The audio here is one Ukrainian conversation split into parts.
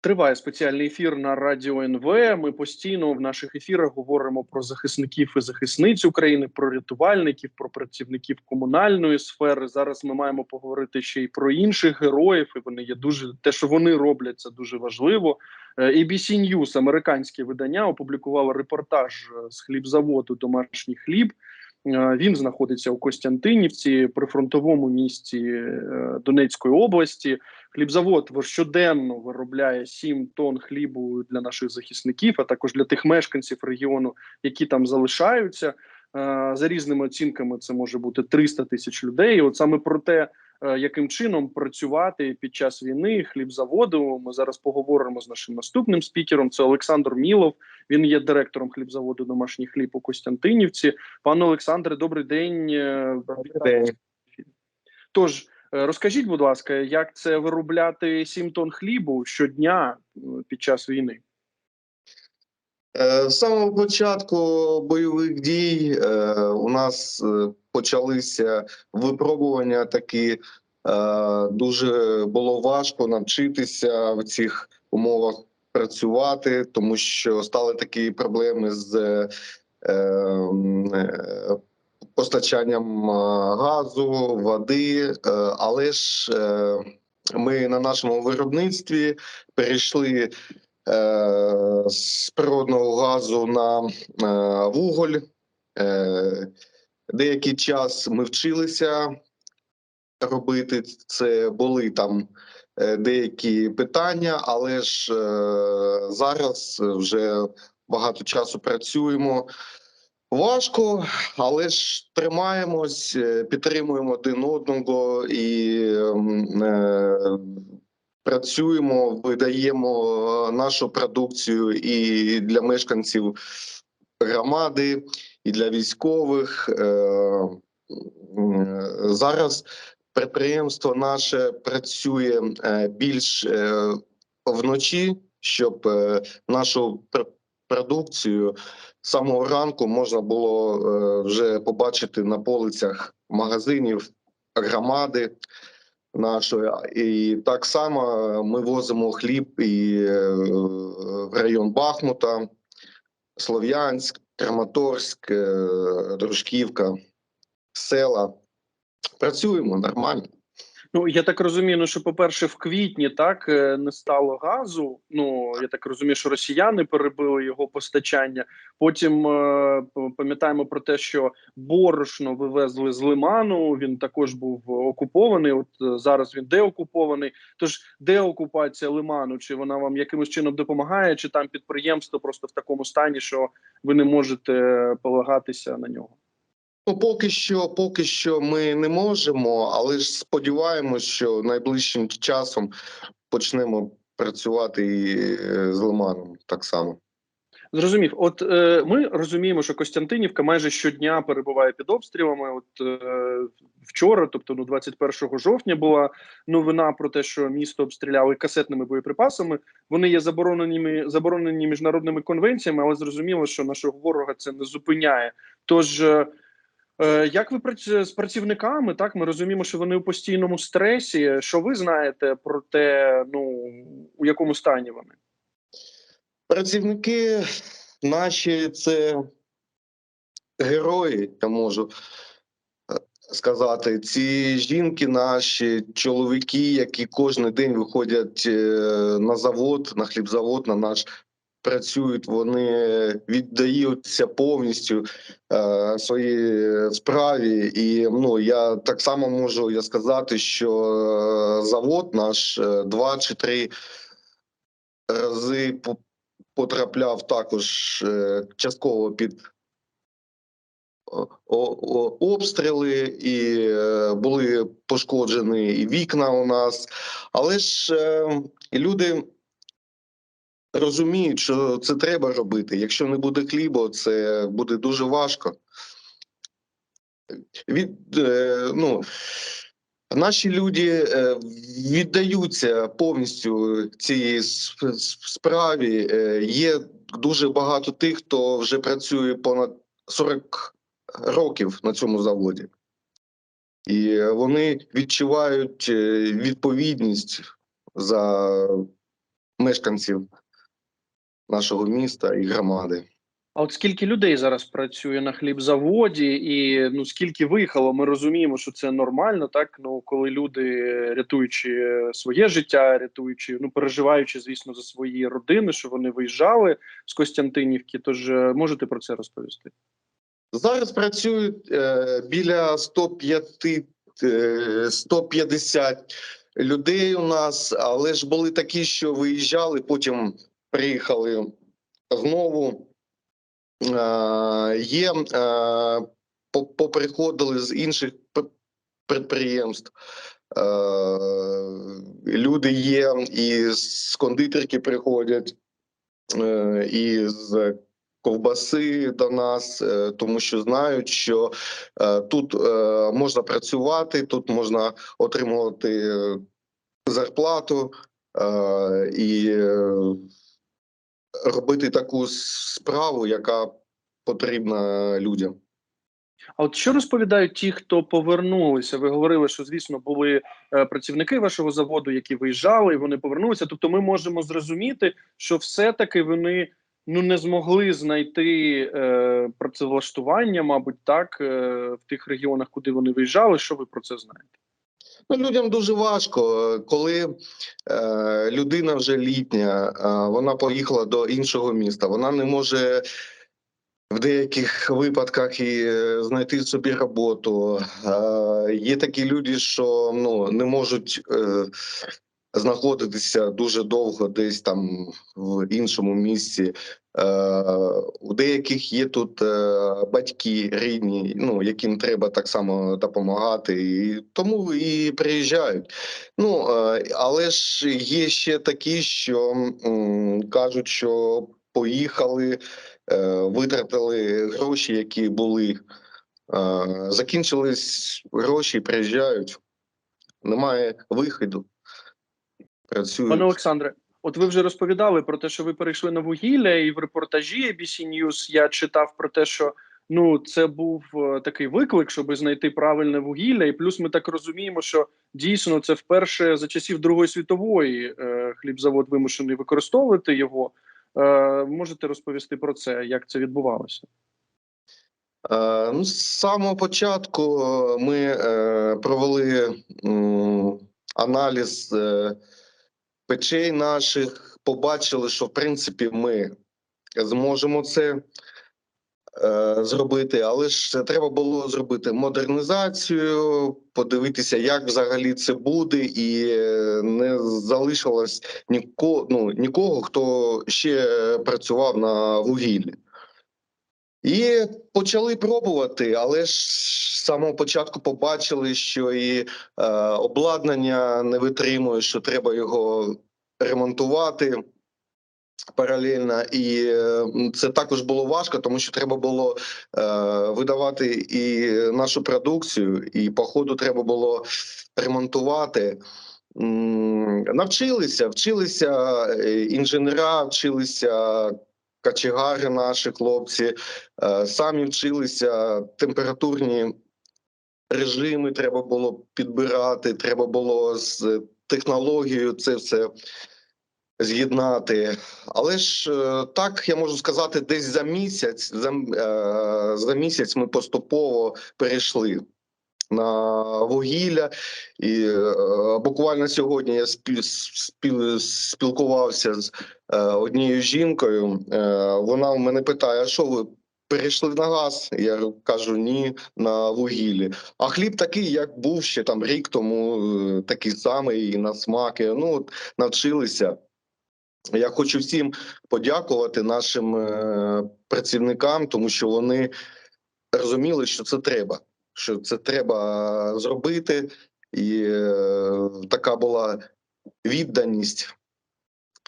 Триває спеціальний ефір на радіо НВ. Ми постійно в наших ефірах говоримо про захисників і захисниць України, про рятувальників, про працівників комунальної сфери. Зараз ми маємо поговорити ще й про інших героїв. І вони є дуже те, що вони роблять, це дуже важливо. Е, ABC News, американське видання, опублікувало репортаж е, з хлібзаводу Домашній хліб. Е, Він знаходиться у Костянтинівці, прифронтовому місті е, Донецької області. Хлібзавод щоденно виробляє 7 тонн хлібу для наших захисників, а також для тих мешканців регіону, які там залишаються. Е, За різними оцінками, це може бути 300 тисяч людей. От саме про те, яким чином працювати під час війни хлібзаводу. Ми зараз поговоримо з нашим наступним спікером. Це Олександр Мілов. Він є директором хлібзаводу Домашній хліб у Костянтинівці. Пане Олександре, добрий день. Е, день. Тож е, розкажіть, будь ласка, як це виробляти 7 тонн хлібу щодня е, під час війни? Е, З самого початку бойових дій е, у нас е, почалися випробування такі. Дуже було важко навчитися в цих умовах працювати, тому що стали такі проблеми з е, м, е, постачанням газу, води. Але ж ми на нашому виробництві перейшли з природного газу на е, вуголь. Е, Деякий час ми вчилися робити це. Були там е, деякі питання, але ж е, зараз вже багато часу працюємо. Важко, але ж тримаємось, е, підтримуємо один одного і е, працюємо, видаємо е, нашу продукцію і для мешканців громади, і для військових. Е, Зараз підприємство наше працює е, більш е, вночі, щоб е, нашу продукцію самого ранку можна було е, вже побачити на полицях магазинів громади нашої. І так само ми возимо хліб і е, в район Бахмута, Слов'янськ, Краматорськ, е, Дружківка, села. Працюємо нормально. Ну я так розумію, ну що, по-перше, в квітні так е, не стало газу. Ну я так розумію, що росіяни перебили його постачання. Потім е, пам'ятаємо про те, що борошно вивезли з лиману. Він також був окупований. От е, зараз він деокупований. Тож деокупація лиману, чи вона вам якимось чином допомагає, чи там підприємство просто в такому стані, що ви не можете полагатися на нього? Ну, поки що, поки що ми не можемо, але ж сподіваємось, що найближчим часом почнемо працювати і е, з Лиманом так само. Зрозумів, от е, ми розуміємо, що Костянтинівка майже щодня перебуває під обстрілами. От е, вчора, тобто ну 21 жовтня, була новина про те, що місто обстріляли касетними боєприпасами. Вони є забороненими заборонені міжнародними конвенціями, але зрозуміло, що нашого ворога це не зупиняє. Тож, е, як ви з працівниками? Так, ми розуміємо, що вони у постійному стресі. Що ви знаєте про те, ну у якому стані вони? Працівники наші це герої, я можу е, сказати. Ці жінки наші, чоловіки, які кожен день виходять е, на завод, на хлібзавод, на наш. Працюють, вони віддаються повністю е, своїй справі, і ну я так само можу я сказати, що е, завод наш е, два чи три рази потрапляв також е, частково під обстріли, і були пошкоджені і вікна у нас. Але ж люди розуміють, що це треба робити. Якщо не буде хліба, це буде дуже важко. Від, е, ну, Наші люди е, віддаються повністю цій справі. Е, Є дуже багато тих, хто вже працює понад 40 років на цьому заводі, і вони відчувають відповідність за мешканців нашого міста і громади. А от скільки людей зараз працює на хлібзаводі, і ну скільки виїхало, ми розуміємо, що це нормально, так ну коли люди рятуючи своє життя, рятуючи, ну переживаючи, звісно, за свої родини, що вони виїжджали з Костянтинівки. Тож е, можете про це розповісти? Зараз працюють е, біля 105, е, 150 людей у нас, але ж були такі, що виїжджали, потім приїхали знову. Е, є е, поприходили з інших підприємств. Е, люди є, і з кондитерки приходять, і з ковбаси до нас, тому що знають, що тут можна працювати, тут можна отримувати зарплату і робити таку справу, яка потрібна людям. А от що розповідають ті, хто повернулися? Ви говорили, що звісно були е, працівники вашого заводу, які виїжджали, і вони повернулися. Тобто, ми можемо зрозуміти, що все-таки вони ну не змогли знайти е, працевлаштування, мабуть, так е, в тих регіонах, куди вони виїжджали. Що ви про це знаєте? Ну, людям дуже важко, коли е, людина вже літня, е, вона поїхала до іншого міста. Вона не може в деяких випадках і е, знайти собі роботу. Е, є такі люди, що ну не можуть е, знаходитися дуже довго десь там в іншому місці. Е, у деяких є тут е, батьки рідні, ну яким треба так само допомагати, і тому і приїжджають. Ну е, але ж є ще такі, що кажуть, що поїхали, витратили гроші, які були. Закінчились гроші, приїжджають. Немає виходу. Працюють. Пане Олександре, от ви вже розповідали про те, що ви перейшли на вугілля, і в репортажі ABC News я читав про те, що ну це був е, такий виклик, щоб знайти правильне вугілля. І плюс ми так розуміємо, що дійсно це вперше за часів Другої світової е, хлібзавод вимушений використовувати його. Е, можете розповісти про це, як це відбувалося? Е, Ну, з самого початку е, ми провели аналіз печей наших, побачили, що в принципі ми зможемо це е, зробити, але ж треба було зробити модернізацію, подивитися, як взагалі це буде, і е, не залишилось ніко, ну, нікого, хто ще працював на вугіллі. І почали пробувати, але ж з самого початку побачили, що і е, обладнання не витримує, що треба його ремонтувати паралельно. І е, це також було важко, тому що треба було е, видавати і нашу продукцію, і по ходу треба було ремонтувати. Навчилися, вчилися е, інженера, вчилися качегари наші хлопці, е, самі вчилися температурні режими треба було підбирати, треба було з технологією це все з'єднати. Але ж е, так я можу сказати, десь за місяць, за, е, за місяць ми поступово перейшли на вугілля, і е, буквально сьогодні я спі, спіл, спілкувався з е, однією жінкою. Е, вона мене питає: а що ви перейшли на газ? Я кажу, ні, на вугіллі. А хліб такий, як був ще там рік тому, такий самий і на смаки. Ну от навчилися. Я хочу всім подякувати нашим працівникам, тому що вони розуміли, що це треба. Що це треба зробити, і е, така була відданість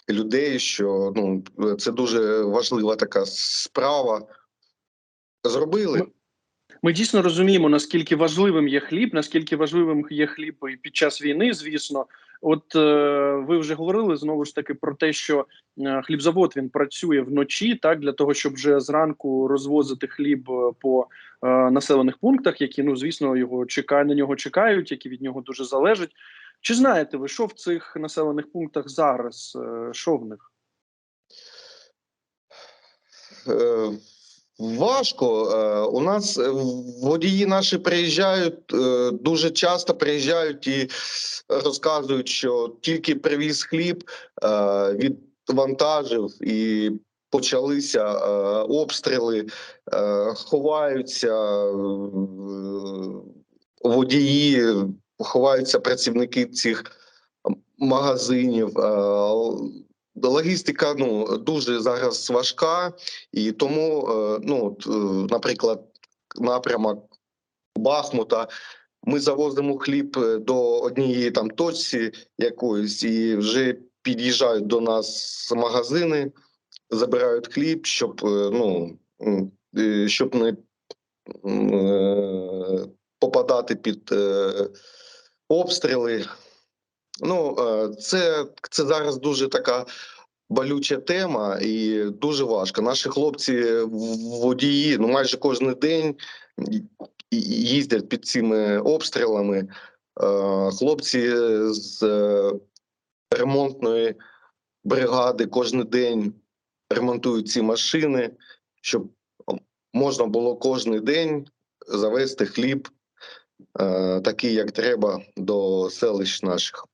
людей, що ну це дуже важлива така справа. Зробили. Ми дійсно розуміємо, наскільки важливим є хліб, наскільки важливим є хліб і під час війни, звісно. От е, ви вже говорили знову ж таки про те, що е, хлібзавод він працює вночі, так для того, щоб вже зранку розвозити хліб е, по е, населених пунктах, які ну звісно його чекають на нього чекають, які від нього дуже залежать. Чи знаєте ви, що в цих населених пунктах зараз? е, Що в них? Важко. Е, У нас е, водії наші приїжджають е, дуже часто приїжджають і розказують, що тільки привіз хліб, відвантажив і почалися обстріли, ховаються водії, ховаються працівники цих магазинів. Логістика ну дуже зараз важка, і тому, е, ну е, наприклад, напрямок Бахмута. Ми завозимо хліб е, до однієї там точці якоїсь, і вже під'їжджають до нас магазини, забирають хліб, щоб ну щоб не попадати під обстріли. Ну, це, це зараз дуже така болюча тема і дуже важко. Наші хлопці водії ну майже кожен день їздять під цими обстрілами. Е, Хлопці з е, ремонтної бригади кожен день ремонтують ці машини, щоб можна було кожен день завести хліб, е, такий, як треба, до селищ наших.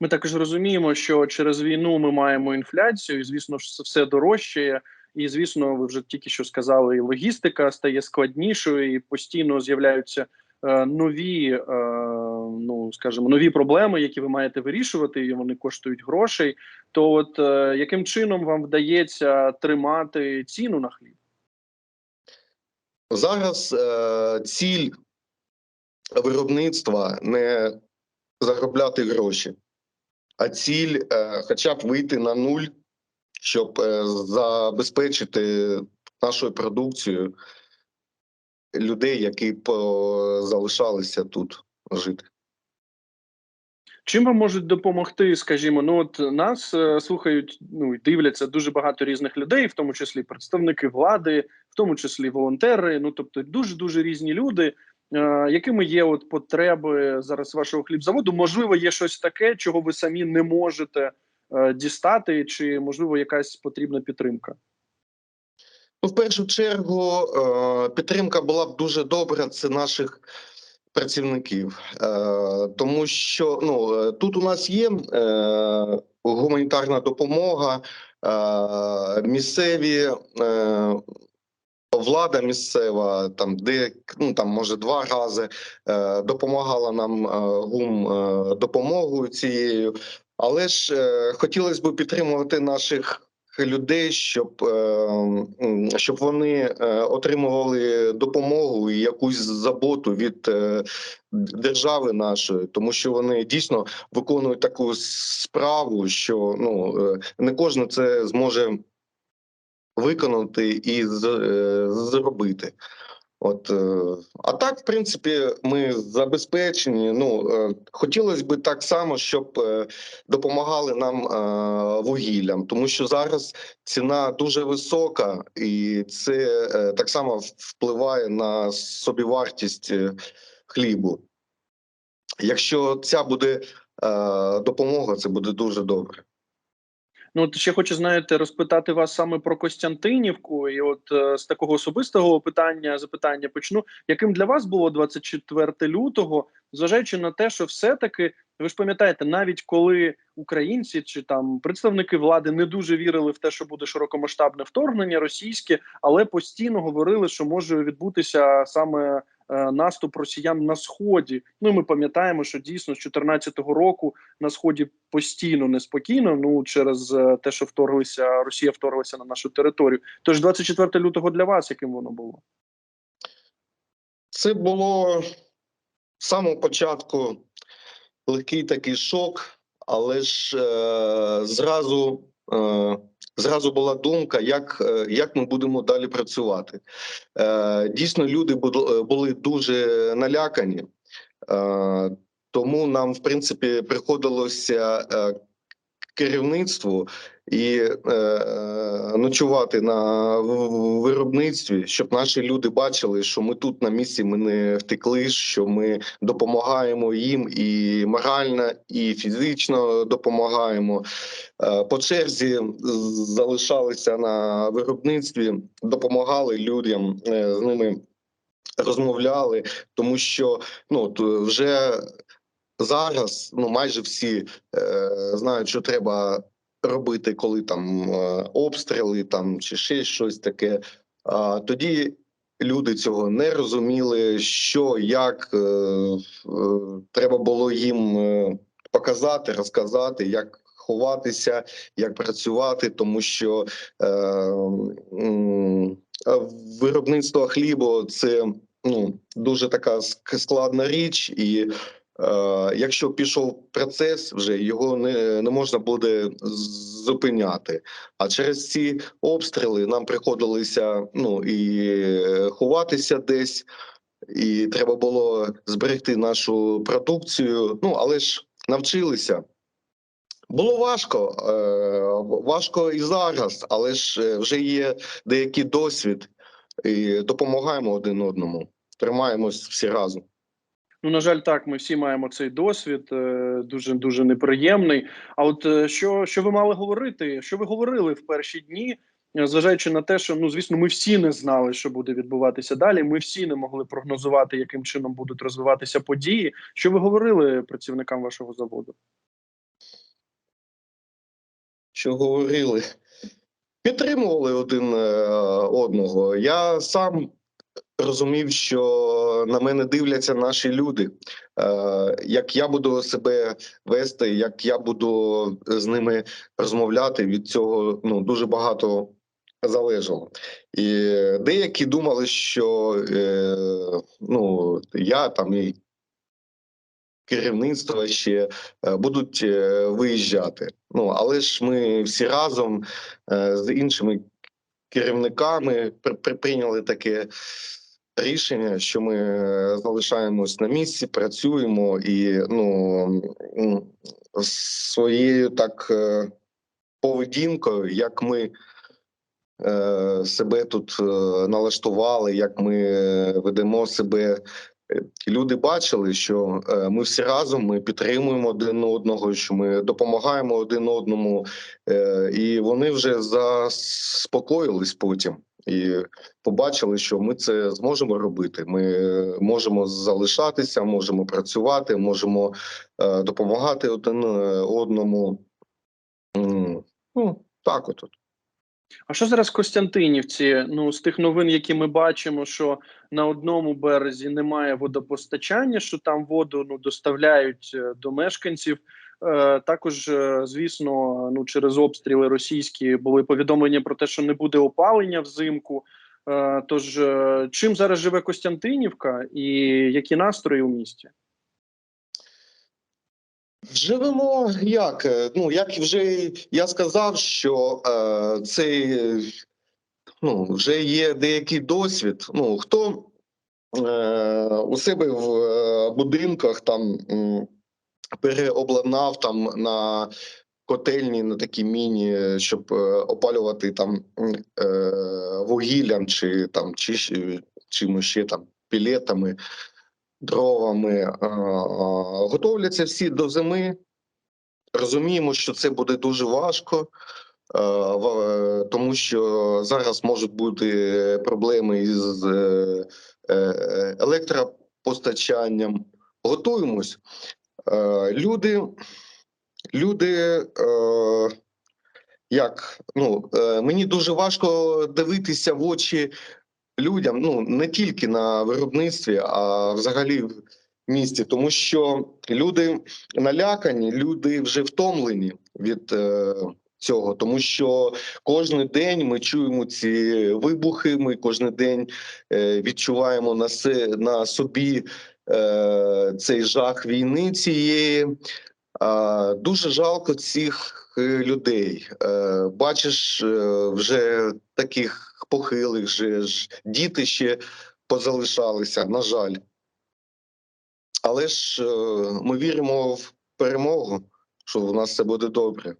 Ми також розуміємо, що через війну ми маємо інфляцію, і звісно ж це все дорожчає. І звісно, ви вже тільки що сказали, і логістика стає складнішою, і постійно з'являються е, нові, е, ну скажімо, нові проблеми, які ви маєте вирішувати, і вони коштують грошей. То, от е, яким чином вам вдається тримати ціну на хліб? Зараз е, ціль виробництва не заробляти гроші, а ціль е, хоча б вийти на нуль, щоб е, забезпечити нашою продукцією людей, які залишалися тут жити. Чим вам можуть допомогти, скажімо, ну от нас е, слухають, ну і дивляться дуже багато різних людей, в тому числі представники влади, в тому числі волонтери. Ну тобто, дуже дуже різні люди. Е, якими є от потреби зараз вашого хлібзаводу? Можливо, є щось таке, чого ви самі не можете е, дістати, чи можливо якась потрібна підтримка? Ну, в першу чергу, е, підтримка була б дуже добра. Це наших працівників, тому що ну тут у нас є гуманітарна допомога, місцеві. Е, Влада місцева, там де ну там може два рази е, допомагала нам е, гум е, допомогою цією, але ж е, хотілося б підтримувати наших людей, щоб, е, щоб вони е, отримували допомогу і якусь заботу від е, держави нашої, тому що вони дійсно виконують таку справу, що ну не кожен це зможе виконати і е, зробити. От, е, а так, в принципі, ми забезпечені. Ну е, хотілося б так само, щоб допомагали нам вугіллям, тому що зараз ціна дуже висока, і це так само впливає на собівартість хлібу. Якщо ця буде допомога, це буде дуже добре. Ну, от ще хочу знаєте, розпитати вас саме про Костянтинівку, і от е, з такого особистого питання запитання почну. Яким для вас було 24 лютого, зважаючи на те, що все-таки ви ж пам'ятаєте, навіть коли українці чи там представники влади не дуже вірили в те, що буде широкомасштабне вторгнення російське, але постійно говорили, що може відбутися саме наступ росіян на сході. Ну і ми пам'ятаємо, що дійсно з 2014 року на сході постійно неспокійно. Ну через е, те, що вторглися Росія вторглася на нашу територію. Тож 24 лютого для вас, яким воно було? Це було з самого початку легкий такий шок, але ж е, зразу, е, зразу була думка, як, е, як ми будемо далі працювати. Е, дійсно, люди були, були дуже налякані, е, тому нам, в принципі, приходилося е, керівництву і е, ночувати на виробництві, щоб наші люди бачили, що ми тут на місці, ми не втекли, що ми допомагаємо їм і морально, і фізично допомагаємо. Е, По черзі залишалися на виробництві, допомагали людям е, з ними. Розмовляли, тому що ну вже зараз ну майже всі е, знають, що треба робити, коли там е, обстріли, там чи ще щось таке. А тоді люди цього не розуміли, що як е, е, треба було їм е, показати, розказати, як ховатися, як працювати, тому що е, е, виробництво хлібу це ну дуже така складна річ, і якщо пішов процес, вже його не, не можна буде зупиняти. А через ці обстріли нам приходилося ну і е, ховатися десь, і треба було зберегти нашу продукцію. Ну але ж навчилися. Було важко, е, важко і зараз, але ж е, вже є деякий досвід, і допомагаємо один одному. Тримаємось всі разом. Ну, на жаль, так, ми всі маємо цей досвід, е, дуже дуже неприємний. А от е, що, що ви мали говорити? Що ви говорили в перші дні, е, зважаючи на те, що ну звісно, ми всі не знали, що буде відбуватися далі. Ми всі не могли прогнозувати, яким чином будуть розвиватися події. Що ви говорили працівникам вашого заводу? Що говорили? Підтримували один одного. Я сам розумів, що на мене дивляться наші люди. Е, Як я буду себе вести, як я буду з ними розмовляти, від цього ну дуже багато залежало. І деякі думали, що е, ну я там і керівництво ще е, будуть е, виїжджати. Ну але ж ми всі разом е, з іншими керівниками при- при- прийняли таке рішення, що ми е, залишаємось на місці, працюємо і ну своєю так е, поведінкою, як ми. е, Себе тут налаштували, як ми ведемо себе. Люди бачили, що ми всі разом ми підтримуємо один одного, що ми допомагаємо один одному, і вони вже заспокоїлись потім і побачили, що ми це зможемо робити. Ми можемо залишатися, можемо працювати, можемо е, допомагати один е, одному. Ну так, от. А що зараз Костянтинівці? Ну з тих новин, які ми бачимо, що на одному березі немає водопостачання, що там воду ну доставляють е, до мешканців. Е, також, е, звісно, ну через обстріли російські були повідомлення про те, що не буде опалення взимку. Е, тож чим зараз живе Костянтинівка і які настрої у місті? Живемо як? Ну як вже я сказав, що е, це ну, вже є деякий досвід. Ну хто е, у себе в будинках там переобладнав там на котельні, на такі міні, щоб е, опалювати там е, вугіллям чи там чи чимось ще там пілетами дровами. Готовляться всі до зими. Розуміємо, що це буде дуже важко, е, тому що зараз можуть бути проблеми із електропостачанням. Готуємось. Е, Люди, люди, е, як ну е, мені дуже важко дивитися в очі людям, ну не тільки на виробництві, а взагалі в місті, тому що люди налякані, люди вже втомлені від цього, тому що кожен день ми чуємо ці вибухи. Ми кожен день відчуваємо на на собі е, цей жах війни цієї. Дуже жалко цих е, людей. Е, бачиш, вже таких похилих, вже ж діти ще позалишалися, на жаль. Але ж ми віримо в перемогу, що в нас все буде добре.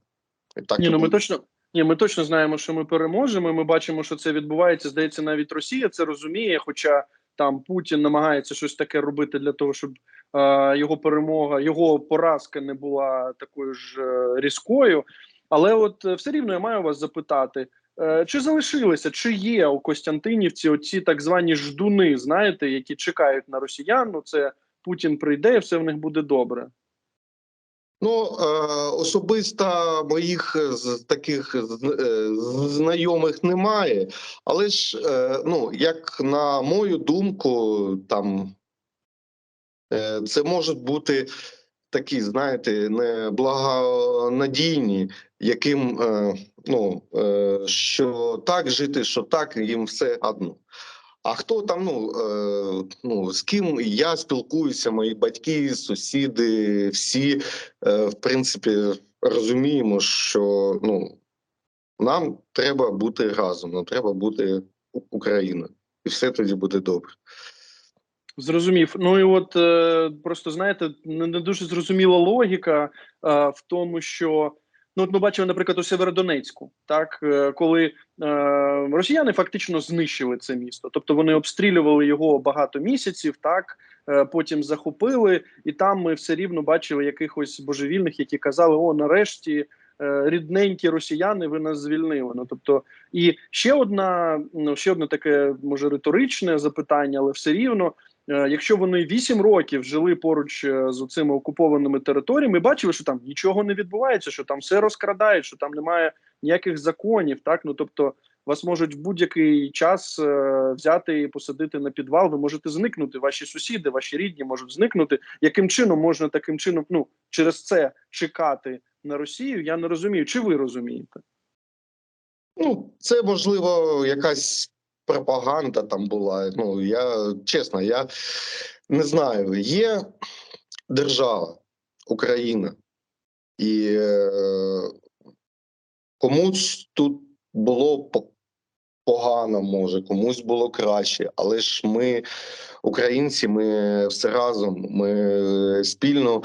Так Ні, ну ми точно. Ні, ми точно знаємо, що ми переможемо. Ми бачимо, що це відбувається. Здається, навіть Росія це розуміє. Хоча там Путін намагається щось таке робити для того, щоб е, його перемога, його поразка не була такою ж е, різкою. Але от е, все рівно я маю вас запитати: е, чи залишилися, чи є у Костянтинівці оці так звані ждуни, знаєте, які чекають на росіян? Ну це Путін прийде, і все в них буде добре. Ну е, особисто моїх е, таких е, знайомих немає, але ж ну як на мою думку, там це можуть бути такі, знаєте, неблагонадійні, яким ну що так жити, що так, їм все одно. А хто там, ну, е, ну з ким я спілкуюся, мої батьки, сусіди, всі, е, в принципі, розуміємо, що ну, нам треба бути разом, нам треба бути У- Україна, і все тоді буде добре. Зрозумів. Ну і от е, просто знаєте, не, не дуже зрозуміла логіка е, в тому, що ну от ми бачили, наприклад, у Северодонецьку, так е, коли е, росіяни фактично знищили це місто, тобто вони обстрілювали його багато місяців, так е, потім захопили, і там ми все рівно бачили якихось божевільних, які казали: о, нарешті. е, Рідненькі росіяни, ви нас звільнили. Ну тобто, і ще одна, ну ще одне таке може риторичне запитання, але все рівно Якщо вони 8 років жили поруч е, з цими окупованими територіями, бачили, що там нічого не відбувається, що там все розкрадають, що там немає ніяких законів. Так ну тобто, вас можуть в будь-який час е, взяти і посадити на підвал. Ви можете зникнути. Ваші сусіди, ваші рідні можуть зникнути. Яким чином можна таким чином ну через це чекати на Росію? Я не розумію. Чи ви розумієте? Ну, це можливо якась пропаганда там була. Ну я чесно, я не знаю. Є держава Україна, і е, комусь тут було погано, може, комусь було краще, але ж ми, українці, ми все разом, ми спільно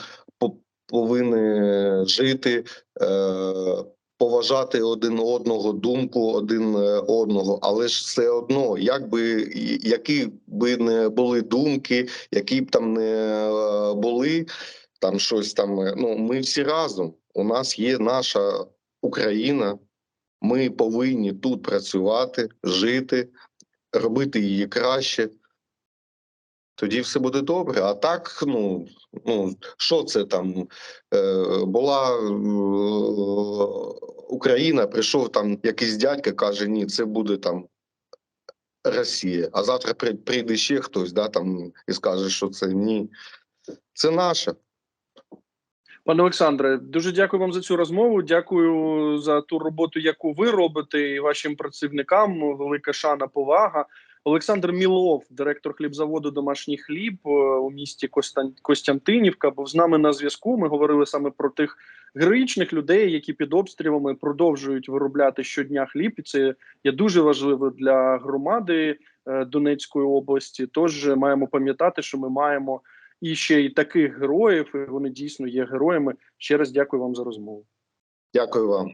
повинні жити. Е, поважати один одного, думку один е, одного, але ж все одно, як би які би не були думки, які б там не е, були, там щось там. е, Ну ми всі разом. У нас є наша Україна. Ми повинні тут працювати, жити, робити її краще. Тоді все буде добре. А так, ну, ну що це там? Е, була е, Україна, прийшов там якийсь дядька, каже: ні, це буде там Росія. А завтра при- прийде ще хтось, да, там, і скаже, що це ні. Це наше. Пане Олександре, дуже дякую вам за цю розмову. Дякую за ту роботу, яку ви робите, і вашим працівникам. Велика шана, повага. Олександр Мілов, директор хлібзаводу Домашній хліб е, у місті Костян- Костянтинівка, був з нами на зв'язку. Ми говорили саме про тих героїчних людей, які під обстрілами продовжують виробляти щодня хліб. І це є дуже важливо для громади е, Донецької області. Тож маємо пам'ятати, що ми маємо і ще й таких героїв. і Вони дійсно є героями. Ще раз дякую вам за розмову. Дякую вам.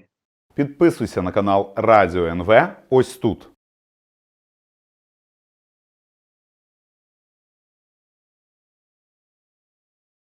Підписуйся на канал Радіо НВ ось тут.